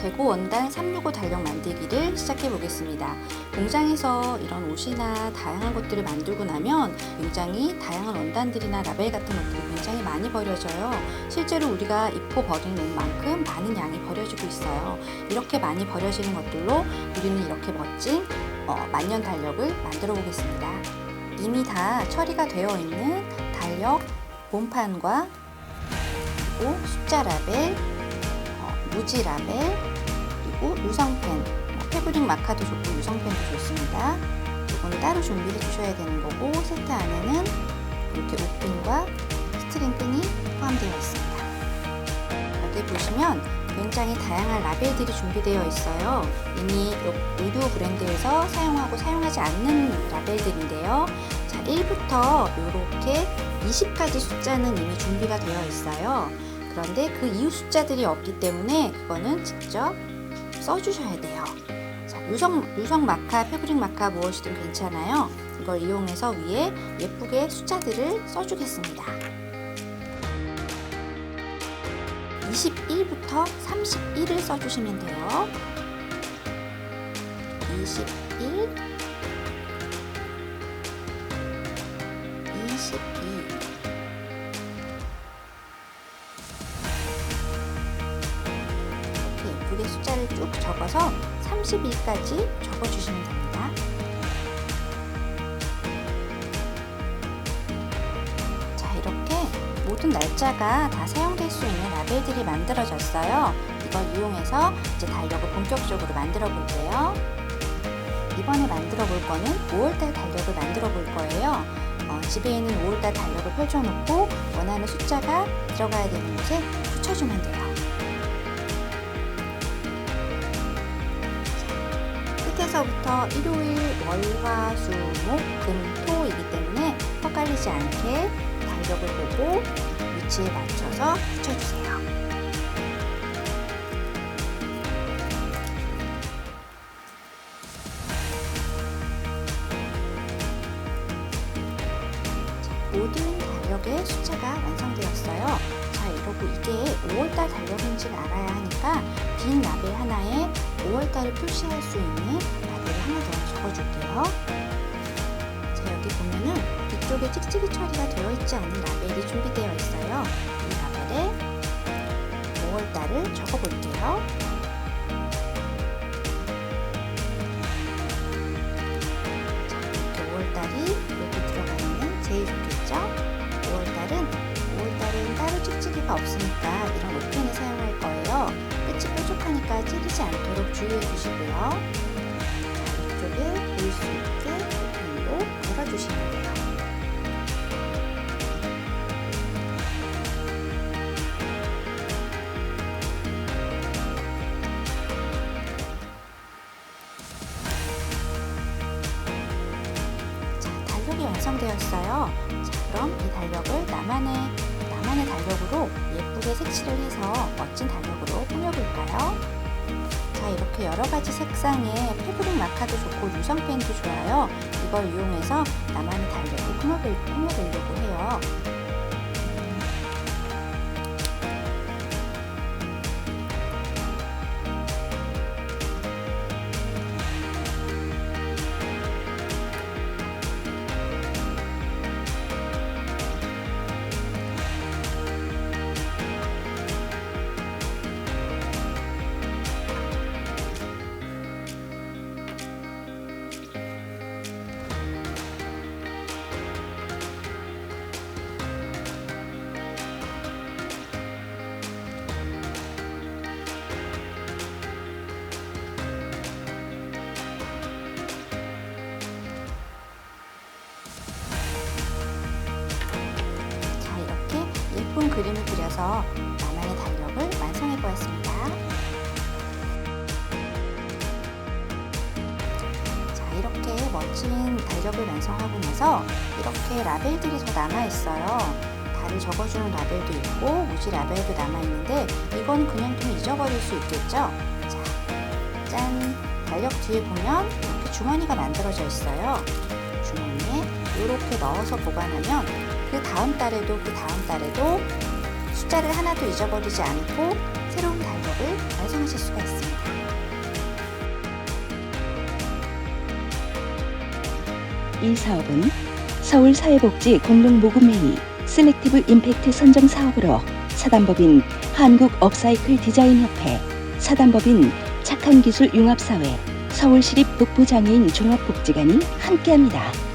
재고 원단 365 달력 만들기를 시작해 보겠습니다. 공장에서 이런 옷이나 다양한 것들을 만들고 나면 굉장히 다양한 원단들이나 라벨 같은 것들이 굉장히 많이 버려져요. 실제로 우리가 입고 버리는 옷만큼 많은 양이 버려지고 있어요. 이렇게 많이 버려지는 것들로 우리는 이렇게 멋진 어, 만년 달력을 만들어 보겠습니다. 이미 다 처리가 되어 있는 달력 본판과 그리고 숫자 라벨, 어, 무지 라벨, 그리고 유성펜, 뭐 패브릭 마카도 좋고 유성펜도 좋습니다. 이건 따로 준비해 주셔야 되는 거고 세트 안에는 이렇게 옷핀과 스트링 끈이 포함되어 있습니다. 여기 보시면 굉장히 다양한 라벨들이 준비되어 있어요. 이미 의류 브랜드에서 사용하고 사용하지 않는 라벨들인데요. 자, 1부터 이렇게 20까지 숫자는 이미 준비가 되어 있어요. 그런데 그 이후 숫자들이 없기 때문에 그거는 직접 써주셔야 돼요. 자, 유성, 유성 마카, 패브릭 마카 무엇이든 괜찮아요. 이걸 이용해서 위에 예쁘게 숫자들을 써주겠습니다. 21부터 31을 써주시면 돼요. 21, 22, 숫자를 쭉 적어서 32까지 적어주시면 됩니다. 자, 이렇게 모든 날짜가 다 사용될 수 있는 라벨들이 만들어졌어요. 이걸 이용해서 이제 달력을 본격적으로 만들어 볼게요. 이번에 만들어 볼 거는 5월달 달력을 만들어 볼 거예요. 어, 집에 있는 5월달 달력을 펼쳐놓고 원하는 숫자가 들어가야 되는 곳에 붙여주면 돼요. 끝에서부터 일요일, 월, 화, 수, 목, 금, 토이기 때문에 헷갈리지 않게 달력을 보고 위치에 맞춰서 붙여주세요. 자, 모든 달력의 숫자가 완성되었어요. 자, 이러고 이게 5월달 달력인지를 알아야 하니까 빈 라벨 하나에 5월달을 표시할 수 있는 라벨을 하나 더 적어줄게요. 자, 여기 보면은 이쪽에 찍찍이 처리가 되어 있지 않은 라벨이 준비되어 있어요. 이 라벨에 5월달을 적어볼게요. 자, 이렇게 5월달이 여기 들어가면 제일 좋겠죠? 5월달은 5월달은 따로 찍찍이가 없으니까 이런 옷펜을 사용할 거예요. 끝이 뾰족하니까 찌르지 않도록 주의해 주시고요. 자, 이쪽에 보일 수 있게 옷펜으로 걸어주시면 돼요. 자, 달력이 완성되었어요. 자, 그럼 이 달력을 나만의 나만의 달력으로 예쁘게 색칠을 해서 멋진 달력으로 꾸며볼까요? 자, 이렇게 여러 가지 색상의 패브릭 마카도 좋고 유성 펜도 좋아요. 이걸 이용해서 나만의 달력을 꾸며보려고 해요. 그림을 그려서 나만의 달력을 완성해 보았습니다. 자, 이렇게 멋진 달력을 완성하고 나서 이렇게 라벨들이 더 남아 있어요. 달을 적어주는 라벨도 있고 무지 라벨도 남아 있는데 이건 그냥 좀 잊어버릴 수 있겠죠? 자, 짠! 달력 뒤에 보면 이렇게 주머니가 만들어져 있어요. 주머니에 이렇게 넣어서 보관하면 그 다음 달에도 그 다음 달에도 숫자를 하나도 잊어버리지 않고 새로운 달력을 완성하실 수가 있습니다. 이 사업은 서울사회복지 공동모금회의 셀렉티브 임팩트 선정 사업으로 사단법인 한국 업사이클 디자인협회, 사단법인 착한 기술 융합사회, 서울시립 북부장애인 종합복지관이 함께합니다.